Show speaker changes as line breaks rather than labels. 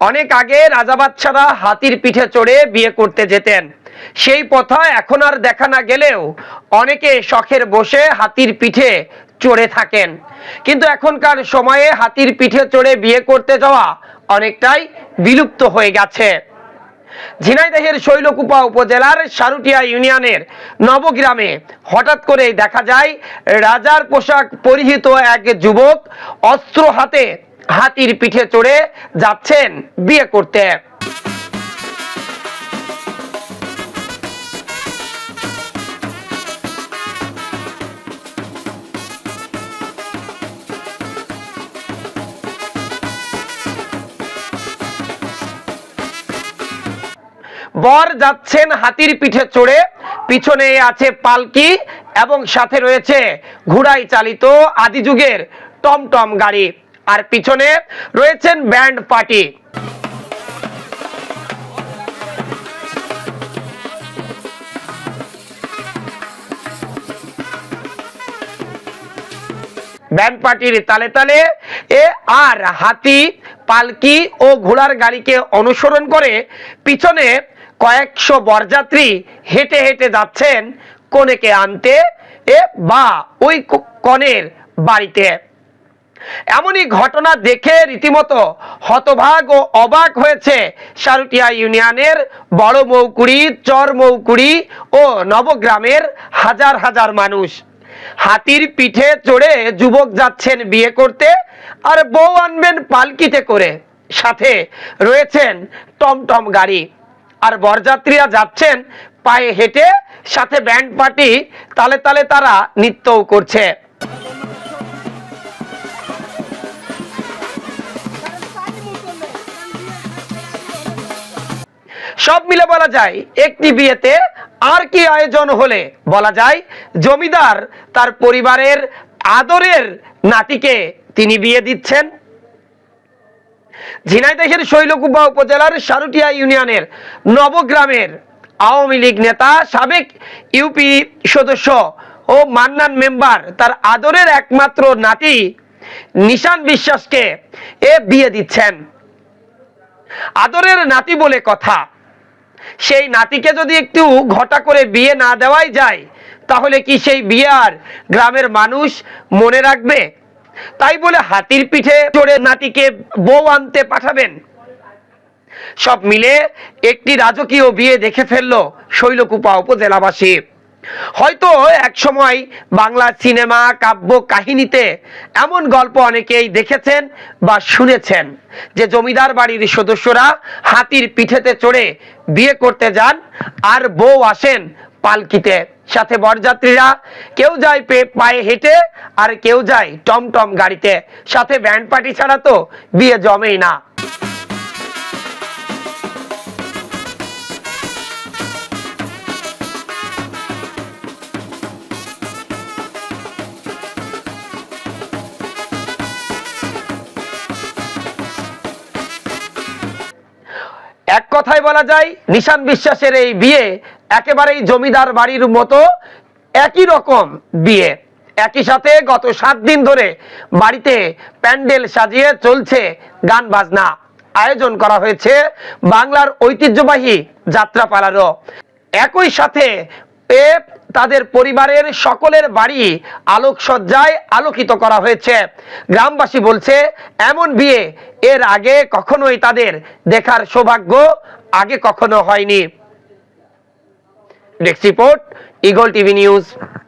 অনেক আগে রাজা বাচ্চারা হাতির পিঠে চড়ে বিয়ে করতে যেতেন। সেই প্রথা এখন আর দেখা না গেলেও অনেকে শখের বসে হাতির পিঠে চড়ে থাকেন। কিন্তু এখনকার সময়ে হাতির পিঠে চড়ে বিয়ে করতে যাওয়া অনেকটাই বিলুপ্ত হয়ে গেছে। ঝিনাইদহের শৈলকুপা উপজেলার সারুটিয়া ইউনিয়নের নবগ্রামে হঠাৎ করেই দেখা যায়, রাজার পোশাক পরিহিত এক যুবক অস্ত্র হাতে হাতির পিঠে চড়ে যাচ্ছেন বিয়ে করতে। বর যাচ্ছেন হাতির পিঠে চড়ে, পিছনে আছে পালকি এবং সাথে রয়েছে ঘোড়াই চালিত আদি যুগের টমটম গাড়ি। আর পিছনে রয়েছেন ব্যান্ড পার্টি। ব্যান্ড পার্টির তালে তালে এ আর হাতি, পালকি ও ঘোড়ার গাড়িকে অনুসরণ করে পিছনে কয়েকশো বরযাত্রী হেঁটে হেঁটে যাচ্ছেন। কনেকে আনতে এ বা ওই কনের বাড়িতে। এমনই ঘটনা দেখে রীতিমতো হতভাগ ও অবাক হয়েছে সারুটিয়া ইউনিয়নের বড় মৌকুড়ি, চর মৌকুড়ি ও নবগ্রামের হাজার হাজার মানুষ। হাতির পিঠে চড়ে যুবক যাচ্ছেন বিয়ে করতে আর বউ আনবেন পালকিতে করে। সাথে রয়েছেন টমটম গাড়ি। আর বরযাত্রীরা যাচ্ছেন পায়ে হেঁটে, সাথে ব্যান্ড পার্টি তালে তালে তারা নৃত্যও করছে। সব মিলে বলা যায়, একটি বিয়েতে আর কি আয়োজন হলে বলা যায়, জমিদার তার পরিবারের আদরের নাতিকে তিনি বিয়ে দিচ্ছেন। ঝিনাইদহের শৈলকুপা উপজেলার সারুটিয়া ইউনিয়নের নবগ্রামের আওয়ামী লীগ নেতা, সাবেক ইউপি সদস্য ও মান্নান মেম্বার, তার আদরের একমাত্র নাতি নিশান বিশ্বাসকে এ বিয়ে দিচ্ছেন। আদরের নাতি বলে কথা সেই নাতিকে যদি একটু ঘটা করে বিয়ে না দেওয়াই যায়, তাহলে কি সেই বিয়ে আর গ্রামের মানুষ মনে রাখবে? তাই বলে হাতির পিঠে চড়ে নাতিকে বউ আনতে পাঠাবেন। সব মিলে একটি রাজকীয় বিয়ে দেখে ফেলল শৈলকুপা উপজেলাবাসী। হয়তো এক সময় বাংলা সিনেমা কাব্য কাহিনীতে এমন গল্প অনেকেই দেখেছেন বা শুনেছেন যে জমিদার বাড়ির সদস্যরা হাতির পিঠেতে চড়ে বিয়ে করতে যান আর বউ আসেন পালকিতে। সাথে বরযাত্রীরা কেউ যায় পায়ে হেঁটে আর কেউ যায় টমটম গাড়িতে। সাথে ব্যান্ড পার্টি ছাড়া তো বিয়ে জমেই না। এক কথায় বলা যায়, নিশান বিশ্বাসের এই বিয়ে একেবারেই জমিদার বাড়ির মতো একই রকম বিয়ে। একই সাথে গত সাত দিন ধরে বাড়িতে প্যান্ডেল সাজিয়ে চলছে গান বাজনা। আয়োজন করা হয়েছে বাংলার ঐতিহ্যবাহী যাত্রাপালারও। একই সাথে এ তাদের পরিবারের সকলের বাড়ি আলোকসজ্জায় আলোকিত করা হয়েছে। গ্রামবাসী বলছে, এমন বিয়ে এর আগে কখনোই তাদের দেখার সৌভাগ্য আগে কখনো হয়নি। Desk report, Eagle TV news.